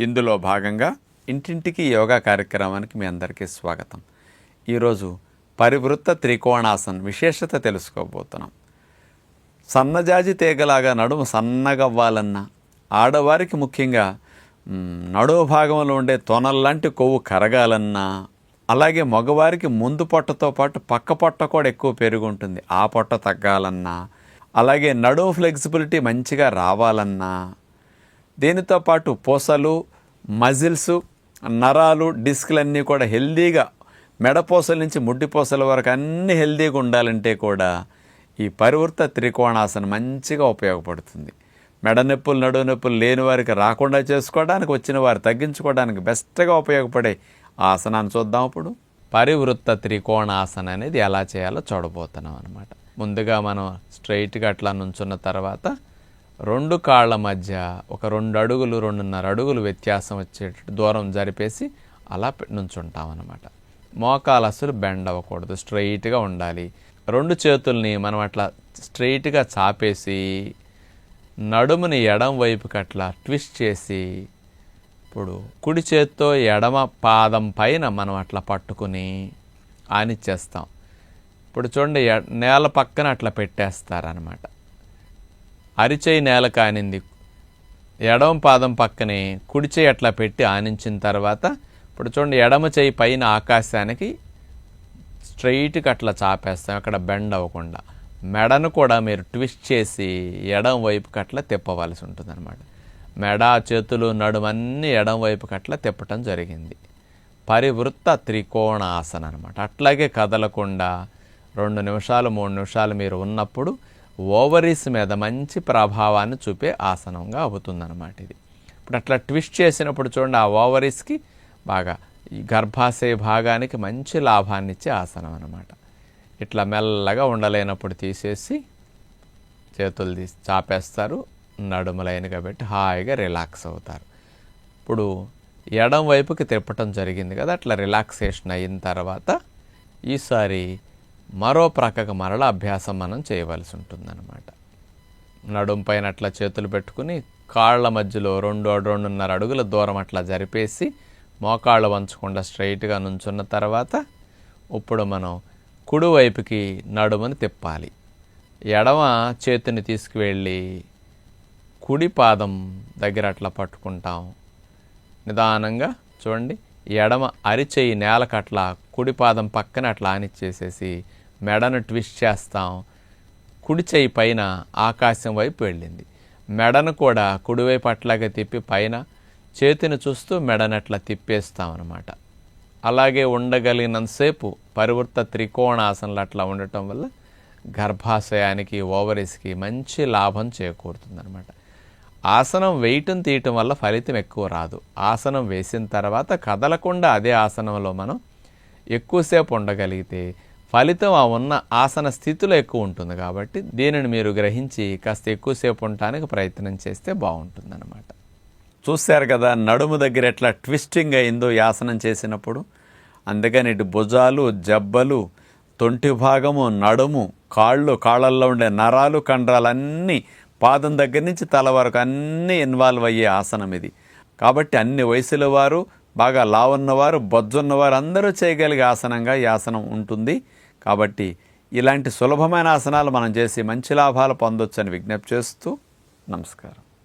ఇందులో భాగంగా ఇంటింటికి యోగా కార్యక్రమానికి మీ అందరికీ స్వాగతం. ఈరోజు పరివృత్త త్రికోణాసన్ విశేషత తెలుసుకోబోతున్నాం. సన్నజాజి తీగలాగా నడుము సన్నగవ్వాలన్నా ఆడవారికి ముఖ్యంగా నడుము భాగంలో ఉండే తొనల్లాంటి కొవ్వు కరగాలన్నా అలాగే మగవారికి ముందు పొట్టతో పాటు పక్క పొట్ట కూడా ఎక్కువ పెరుగుంటుంది. ఆ పొట్ట తగ్గాలన్నా అలాగే నడుము ఫ్లెక్సిబిలిటీ మంచిగా రావాలన్నా దీనితో పాటు పూసలు మజిల్స్ నరాలు డిస్క్లన్నీ కూడా హెల్దీగా మెడపూసల నుంచి ముడ్డిపూసల వరకు అన్ని హెల్దీగా ఉండాలంటే కూడా ఈ పరివృత్త త్రికోణాసనం మంచిగా ఉపయోగపడుతుంది. మెడ నొప్పులు నడువు నొప్పులు లేని వారికి రాకుండా చేసుకోవడానికి వచ్చిన వారు తగ్గించుకోవడానికి బెస్ట్గా ఉపయోగపడే ఆసనాన్ని చూద్దాం ఇప్పుడు. పరివృత్త త్రికోణాసన అనేది ఎలా చేయాలో చూడబోతున్నాం అనమాట ముందుగా మనం స్ట్రైట్గా అట్లా నుంచున్న తర్వాత రెండు కాళ్ళ మధ్య ఒక రెండు అడుగులు రెండున్నర అడుగులు వ్యత్యాసం వచ్చేటట్టు దూరం జరిపేసి అలా నుంచుంటామన్నమాట. నుంచుంటాం అనమాట మోకాలు అసలు బెండ్ అవ్వకూడదు స్ట్రైట్గా ఉండాలి. రెండు చేతుల్ని మనం అట్లా స్ట్రైట్గా చాపేసి నడుముని ఎడం వైపుకి అట్లా ట్విస్ట్ చేసి ఇప్పుడు కుడి చేత్తో ఎడమ పాదం పైన మనం అట్లా పట్టుకుని ఆనిచ్చేస్తాం. ఇప్పుడు చూడండి నేల పక్కన అట్లా పెట్టేస్తారనమాట అరిచేయి నేల కానింది. ఎడమ పాదం పక్కనే కుడి చేయి అట్లా పెట్టి ఆనించిన తర్వాత ఇప్పుడు చూడండి ఎడమ చేయి పైన ఆకాశానికి స్ట్రైట్గా అట్లా చాపేస్తాం అక్కడ బెండ్ అవ్వకుండా. మెడను కూడా మీరు ట్విస్ట్ చేసి ఎడం వైపుకి అట్లా తిప్పవలసి ఉంటుంది అనమాట మెడ చేతులు నడుమన్నీ ఎడం వైపుకి అట్లా తిప్పటం జరిగింది. పరివృత్త త్రికోణ ఆసన అనమాట అట్లాగే కదలకుండా రెండు నిమిషాలు మూడు నిమిషాలు మీరు ఉన్నప్పుడు ఓవరీస్ మీద మంచి ప్రభావాన్ని చూపే ఆసనంగా అవుతుందన్నమాట ఇది. ఇప్పుడు అట్లా ట్విస్ట్ చేసినప్పుడు చూడండి ఆ ఓవరీస్కి బాగా ఈ గర్భాశయ భాగానికి మంచి లాభాన్ని ఇచ్చే ఆసనం అనమాట ఇట్లా మెల్లగా ఉండలేనప్పుడు తీసేసి చేతులు తీసి చాపేస్తారు నడుములైనగా పెట్టి హాయిగా రిలాక్స్ అవుతారు. ఇప్పుడు ఎడం వైపుకి తిప్పటం జరిగింది కదా అట్లా రిలాక్సేషన్ అయిన తర్వాత ఈసారి మరో ప్రక్కకు మరల అభ్యాసం మనం చేయవలసి ఉంటుందన్నమాట. నడుం పైన అట్లా చేతులు పెట్టుకుని కాళ్ళ మధ్యలో రెండు రెండున్నర అడుగుల దూరం అట్లా జరిపేసి మోకాళ్ళు వంచకుండా స్ట్రైట్గా నుంచున్న తర్వాత ఇప్పుడు మనం కుడివైపుకి నడుమని తిప్పాలి. ఎడమ చేతిని తీసుకువెళ్ళి కుడి పాదం దగ్గర అట్లా పట్టుకుంటాం. నిదానంగా చూడండి. ఎడమ అరిచేయి నేలకట్లా కుడిపాదం పక్కన అట్లా ఆనిచ్చేసేసి మెడను ట్విస్ట్ చేస్తాం. కుడి చేయి పైన ఆకాశం వైపు వెళ్ళింది. మెడను కూడా కుడివైపు అట్లాగే తిప్పి పైన చేతిని చూస్తూ మెడను అట్లా తిప్పేస్తాం అనమాట అలాగే ఉండగలిగినంతసేపు పరివృత్త త్రికోణాసనలు అట్లా ఉండటం వల్ల గర్భాశయానికి ఓవరీస్కి మంచి లాభం చేకూరుతుందనమాట ఆసనం వేయటం తీయటం వల్ల ఫలితం ఎక్కువ రాదు. ఆసనం వేసిన తర్వాత కదలకుండా అదే ఆసనంలో మనం ఎక్కువసేపు ఉండగలిగితే ఫలితం ఆ ఉన్న ఆసన స్థితిలో ఎక్కువ ఉంటుంది కాబట్టి దీనిని మీరు గ్రహించి కాస్త ఎక్కువసేపు ఉండటానికి ప్రయత్నం చేస్తే బాగుంటుందన్నమాట. చూశారు కదా నడుము దగ్గర ఎట్లా ట్విస్టింగ్ అయిందో ఆసనం చేసినప్పుడు. అందుకని ఇటు భుజాలు జబ్బలు తొంటి భాగము నడుము కాళ్ళు కాళ్ళల్లో ఉండే నరాలు కండరాలన్నీ పాదం దగ్గర నుంచి తల వరకు అన్నీ ఇన్వాల్వ్ అయ్యే ఆసనం ఇది. కాబట్టి అన్ని వయసుల వారు బాగా లావున్నవారు బొజ్జున్నవారు అందరూ చేయగలిగే ఆసనంగా ఈ ఆసనం ఉంటుంది. కాబట్టి ఇలాంటి సులభమైన ఆసనాలు మనం చేసి మంచి లాభాలు పొందొచ్చని విజ్ఞప్తి చేస్తూ నమస్కారం.